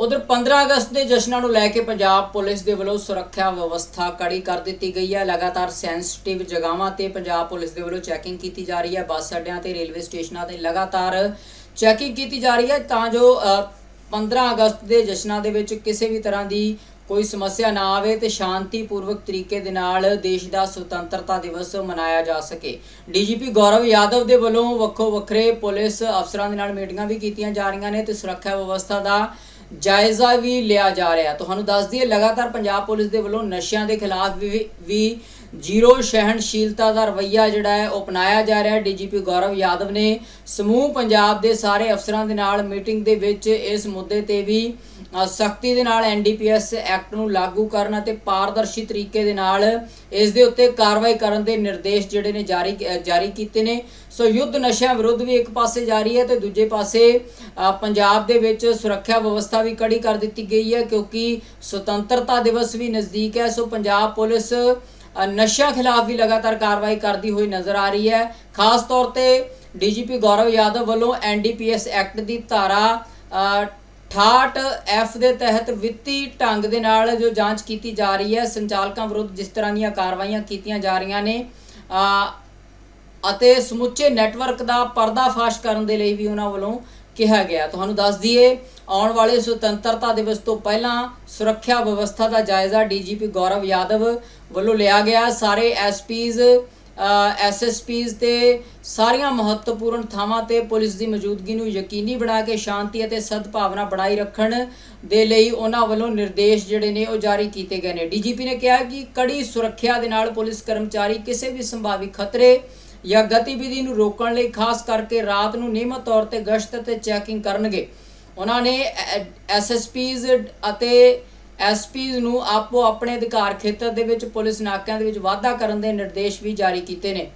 ਉਧਰ 15 ਅਗਸਤ ਦੇ ਜਸ਼ਨਾਂ ਨੂੰ ਲੈ ਕੇ ਪੰਜਾਬ ਪੁਲਿਸ ਦੇ ਵੱਲੋਂ ਸੁਰੱਖਿਆ ਵਿਵਸਥਾ ਕੜੀ ਕਰ ਦਿੱਤੀ ਗਈ ਹੈ। ਲਗਾਤਾਰ ਸੈਂਸਿਟਿਵ ਜਗ੍ਹਾਵਾਂ ਤੇ ਪੰਜਾਬ ਪੁਲਿਸ ਦੇ ਵੱਲੋਂ ਚੈਕਿੰਗ ਕੀਤੀ ਜਾ ਰਹੀ ਹੈ। ਬੱਸ ਅੱਡਿਆਂ ਤੇ ਰੇਲਵੇ ਸਟੇਸ਼ਨਾਂ ਤੇ ਲਗਾਤਾਰ ਚੈਕਿੰਗ ਕੀਤੀ ਜਾ ਰਹੀ ਹੈ। ਤਾਂ ਜੋ ਅ, 15 ਅਗਸਤ ਦੇ ਜਸ਼ਨਾਂ ਦੇ ਵਿੱਚ ਕਿਸੇ ਵੀ ਤਰ੍ਹਾਂ ਦੀ ਕੋਈ ਸਮੱਸਿਆ ਨਾ ਆਵੇ ਤੇ ਸ਼ਾਂਤੀਪੂਰਵਕ ਤਰੀਕੇ ਦੇ ਨਾਲ ਦੇਸ਼ ਦਾ ਸੁਤੰਤਰਤਾ ਦਿਵਸ ਮਨਾਇਆ ਜਾ ਸਕੇ। ਡੀਜੀਪੀ ਗੌਰਵ ਯਾਦਵ ਦੇ ਵੱਲੋਂ ਵੱਖੋ ਵੱਖਰੇ ਪੁਲਿਸ ਅਫਸਰਾਂ ਦੇ ਨਾਲ ਮੀਟਿੰਗਾਂ ਵੀ ਕੀਤੀਆਂ ਜਾ ਰਹੀਆਂ ਨੇ ਤੇ ਸੁਰੱਖਿਆ ਵਿਵਸਥਾ ਦਾ ਜਾਇਜ਼ਾ ਵੀ ਲਿਆ ਜਾ ਰਿਹਾ। ਤੁਹਾਨੂੰ ਦੱਸ ਦਈਏ, ਲਗਾਤਾਰ ਪੰਜਾਬ ਪੁਲਿਸ ਦੇ ਵੱਲੋਂ ਨਸ਼ਿਆਂ ਦੇ ਖਿਲਾਫ ਵੀ ਵੀ ਜ਼ੀਰੋ ਸਹਿਣਸ਼ੀਲਤਾ ਦਾ ਰਵੱਈਆ ਜਿਹੜਾ ਹੈ, ਉਹ ਅਪਣਾਇਆ ਜਾ ਰਿਹਾ ਹੈ। ਡੀਜੀਪੀ ਗੌਰਵ ਯਾਦਵ ਨੇ ਸਮੂਹ ਪੰਜਾਬ ਦੇ ਸਾਰੇ ਅਫਸਰਾਂ ਦੇ ਨਾਲ ਮੀਟਿੰਗ ਦੇ ਵਿੱਚ ਇਸ ਮੁੱਦੇ ਤੇ ਵੀ ਸਖਤੀ ਦੇ ਨਾਲ ਐਨਡੀਪੀਐਸ ਐਕਟ ਨੂੰ ਲਾਗੂ ਕਰਨ ਅਤੇ ਪਾਰਦਰਸ਼ੀ ਤਰੀਕੇ ਦੇ ਨਾਲ ਇਸ ਦੇ ਉੱਤੇ ਕਾਰਵਾਈ ਕਰਨ ਦੇ ਨਿਰਦੇਸ਼ ਜਿਹੜੇ ਨੇ ਜਾਰੀ ਜਾਰੀ ਕੀਤੇ ਨੇ। ਸੋ ਯੁੱਧ ਨਸ਼ਿਆਂ ਵਿਰੁੱਧ ਵੀ ਇੱਕ ਪਾਸੇ ਜਾਰੀ ਹੈ ਤੇ ਦੂਜੇ ਪਾਸੇ ਪੰਜਾਬ ਦੇ ਵਿੱਚ ਸੁਰੱਖਿਆ ਵਿਵਸਥਾ ਵੀ ਕੜੀ ਕਰ ਦਿੱਤੀ ਗਈ ਹੈ ਕਿਉਂਕਿ ਸੁਤੰਤਰਤਾ ਦਿਵਸ ਵੀ ਨਜ਼ਦੀਕ ਹੈ। ਸੋ ਪੰਜਾਬ ਪੁਲਿਸ ਨਸ਼ਿਆਂ ਖਿਲਾਫ ਵੀ ਲਗਾਤਾਰ ਕਾਰਵਾਈ ਕਰਦੀ ਹੋਈ ਨਜ਼ਰ ਆ ਰਹੀ ਹੈ। ਖਾਸ ਤੌਰ ਤੇ ਡੀਜੀਪੀ ਗੌਰਵ ਯਾਦਵ ਵੱਲੋਂ ਐਨਡੀਪੀਐਸ ਐਕਟ ਦੀ ਧਾਰਾ 68 ਐਫ ਦੇ ਤਹਿਤ ਵਿੱਤੀ ਢੰਗ ਦੇ ਨਾਲ ਜੋ ਜਾਂਚ ਕੀਤੀ ਜਾ ਰਹੀ ਹੈ, ਸੰਚਾਲਕਾਂ ਵਿਰੁੱਧ ਜਿਸ ਤਰ੍ਹਾਂ ਦੀਆਂ ਕਾਰਵਾਈਆਂ ਕੀਤੀਆਂ ਜਾ ਰਹੀਆਂ ਨੇ ਅਤੇ ਸਮੁੱਚੇ ਨੈਟਵਰਕ ਦਾ ਪਰਦਾਫਾਸ਼ ਕਰਨ ਦੇ ਲਈ ਵੀ ਉਹਨਾਂ ਵੱਲੋਂ ਕਿਹਾ ਗਿਆ। ਤੁਹਾਨੂੰ ਦੱਸ ਦਈਏ, ਆਉਣ ਵਾਲੇ ਸੁਤੰਤਰਤਾ ਦਿਵਸ ਤੋਂ ਪਹਿਲਾਂ ਸੁਰੱਖਿਆ ਵਿਵਸਥਾ ਦਾ ਜਾਇਜ਼ਾ ਡੀਜੀਪੀ ਗੌਰਵ ਯਾਦਵ ਵੱਲੋਂ ਲਿਆ ਗਿਆ। ਸਾਰੇ ਐਸਪੀਜ਼ ਐਸਐਸਪੀਜ਼ ਤੇ ਸਾਰੀਆਂ ਮਹੱਤਵਪੂਰਨ ਥਾਵਾਂ ਤੇ ਪੁਲਿਸ ਦੀ ਮੌਜੂਦਗੀ ਨੂੰ ਯਕੀਨੀ ਬਣਾ ਕੇ ਸ਼ਾਂਤੀ ਅਤੇ ਸਦਭਾਵਨਾ ਬਣਾਈ ਰੱਖਣ ਦੇ ਲਈ ਉਹਨਾਂ ਵੱਲੋਂ ਨਿਰਦੇਸ਼ ਜਿਹੜੇ ਨੇ ਉਹ ਜਾਰੀ ਕੀਤੇ ਗਏ ਨੇ। ਡੀਜੀਪੀ ਨੇ ਕਿਹਾ ਕਿ ਕੜੀ ਸੁਰੱਖਿਆ ਦੇ ਨਾਲ ਪੁਲਿਸ ਕਰਮਚਾਰੀ ਕਿਸੇ ਵੀ ਸੰਭਾਵੀ ਖਤਰੇ ਜਾਂ ਗਤੀਵਿਧੀ ਨੂੰ ਰੋਕਣ ਲਈ ਖਾਸ ਕਰਕੇ ਰਾਤ ਨੂੰ ਨਿਯਮਤ ਤੌਰ ਤੇ ਗਸ਼ਤ ਅਤੇ ਚੈਕਿੰਗ ਕਰਨਗੇ। ਉਹਨਾਂ ਨੇ ਐਸਐਸਪੀਜ਼ ਅਤੇ ਐਸਪੀਜ਼ ਨੂੰ ਆਪੋ ਆਪਣੇ ਅਧਿਕਾਰ ਖੇਤਰ ਦੇ ਵਿੱਚ ਪੁਲਿਸ ਨਾਕਿਆਂ ਦੇ ਵਿੱਚ ਵਾਧਾ ਕਰਨ ਦੇ ਨਿਰਦੇਸ਼ ਵੀ ਜਾਰੀ ਕੀਤੇ ਨੇ।